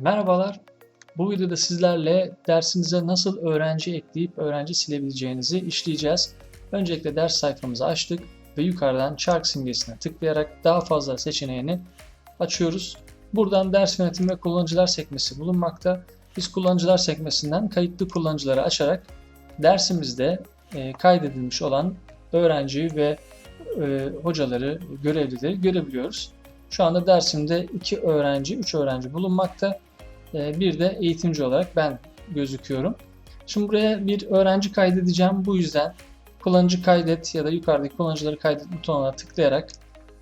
Merhabalar. Bu videoda sizlerle dersinize nasıl öğrenci ekleyip öğrenci silebileceğinizi işleyeceğiz. Öncelikle ders sayfamızı açtık ve yukarıdan çark simgesine tıklayarak daha fazla seçeneğini açıyoruz. Buradan ders yönetimi ve kullanıcılar sekmesi bulunmakta. Biz kullanıcılar sekmesinden kayıtlı kullanıcıları açarak dersimizde e, kaydedilmiş olan öğrenci ve e, hocaları, görevlileri görebiliyoruz. Şu anda dersimde 2 öğrenci, 3 öğrenci bulunmakta. Ee, Bir de eğitimci olarak ben gözüküyorum. Şimdi buraya bir öğrenci kaydedeceğim. Bu yüzden kullanıcı kaydet ya da yukarıdaki kullanıcıları kaydet butonuna tıklayarak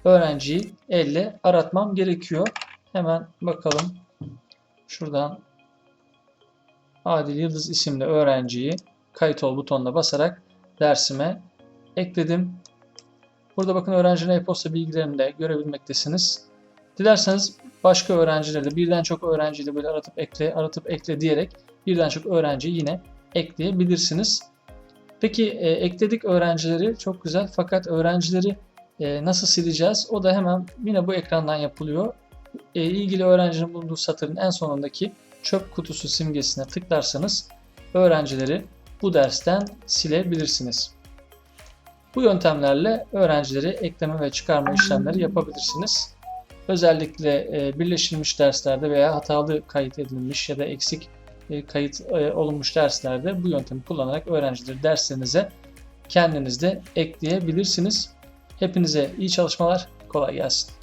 öğrenciyi elle aratmam gerekiyor. Hemen bakalım. Şuradan Adil Yıldız isimli öğrenciyi kayıt ol butonuna basarak dersime ekledim. Burada bakın öğrencinin e-posta bilgilerini de görebilmektesiniz. Dilerseniz başka öğrencileri de birden çok öğrenciyi de böyle aratıp ekle, aratıp ekle diyerek birden çok öğrenciyi yine ekleyebilirsiniz. Peki e, ekledik öğrencileri çok güzel fakat öğrencileri e, nasıl sileceğiz? O da hemen yine bu ekrandan yapılıyor. E, ilgili öğrencinin bulunduğu satırın en sonundaki çöp kutusu simgesine tıklarsanız öğrencileri bu dersten silebilirsiniz. Bu yöntemlerle öğrencileri ekleme ve çıkarma işlemleri yapabilirsiniz. Özellikle e, birleştirilmiş derslerde veya hatalı kayıt edilmiş ya da eksik e, kayıt e, olunmuş derslerde bu yöntemi kullanarak öğrencileri derslerinize kendiniz de ekleyebilirsiniz. Hepinize iyi çalışmalar, kolay gelsin.